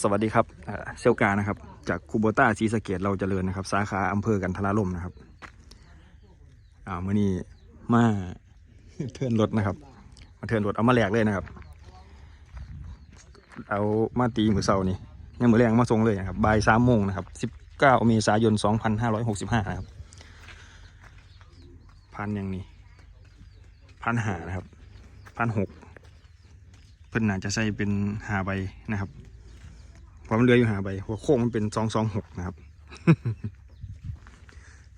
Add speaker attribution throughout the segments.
Speaker 1: สวัสดีครับเซลกานะครับ จากคูโบต้าซีสะเกตเราจเจริญนะครับ สาขาอำเภอกันทราลมนะครับอ่ามื่อนี้มาเทินรถนะครับ มาเทินรถเอามาแหลกเลยนะครับ เอามาตีมือเสานี่ยังมือแรงมาส่งเลยนะครับบ่ายสามโมงนะครับสิบเก้าเมษายนสองพันห้าร้อยหกสิบห้านะครับพันอย่างนี้พันหานะครับพันหกเพิ่นน่าจะใส่เป็นหาใบนะครับ พรามันเหลืออยู่หาใบหัวโค้งมันเป็นสองสองหกนะครับ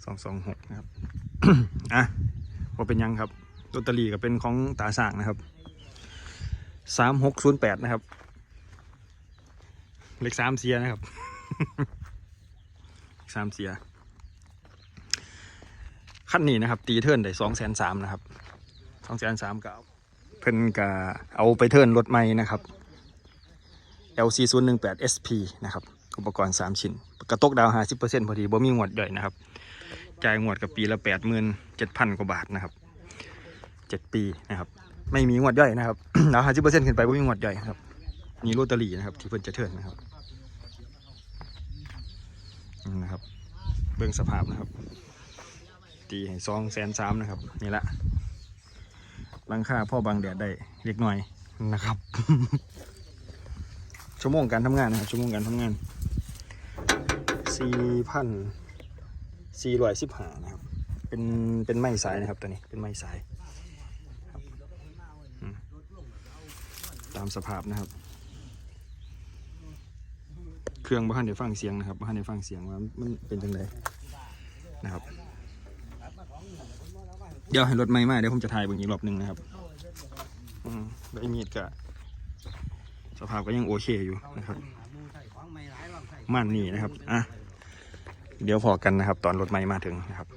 Speaker 1: สองสองหกนะครับอะว่าเป็นยังครับลอตเตอรี่ก็เป็นของตาสางนะครับสามหกศูนย์แปดนะครับ เลขสามเสียนะครับสามเสียขั้นนี้นะครับ ตีเทิร์นได้สองแสนสามนะครับสองแสนสามก็เอาเพิ่นก็เอาไปเทิร์นรถใหม่นะครับ LC 0 1 8 SP นะครับ อุปกรณ์ 3 ชิ้น กระตกดาว 50%พอดีบ่มีงวดย่อยนะครับ จ่ายงวดกับปีละ 87,000 กว่าบาทนะครับ 7 ปีนะครับ ไม่มีงวดย่อยนะครับดาว50%ขึ้นไปบ่มีงวดย่อยครับ มีโรตารี่นะครับ ที่เพิ่นจะเทินนะครับนะครับ เบื้องสภาพนะครับ ตีให้ซองแสนสามนะครับ นี่ละลังค่าพ่อบังแดดได้เล็กน้อยนะครับ ชั่วโมงการทำงานนะครับชั่วโมงการทำงานสี่พันสี่ร้อยสิบห้านะครับ เป็นเป็นไม้สายนะครับตัวนี้เป็นไม้สายตามสภาพนะครับ เครื่องบ้านเดี๋ยวฟังเสียงนะครับบ้านเดี๋ยวฟังเสียงว่ามันเป็นจังไดนะครับ เดี๋ยวให้รถไม่มาเดี๋ยวผมจะถ่ายเบิ่งอีกรอบหนึ่งนะครับอืมแล้วไอ้มีดก็ สภาพก็ยังโอเคอยู่นะครับม่านนี่นะครับอะเดี๋ยวพอกันนะครับ ตอนรถไม้มาถึงนะครับ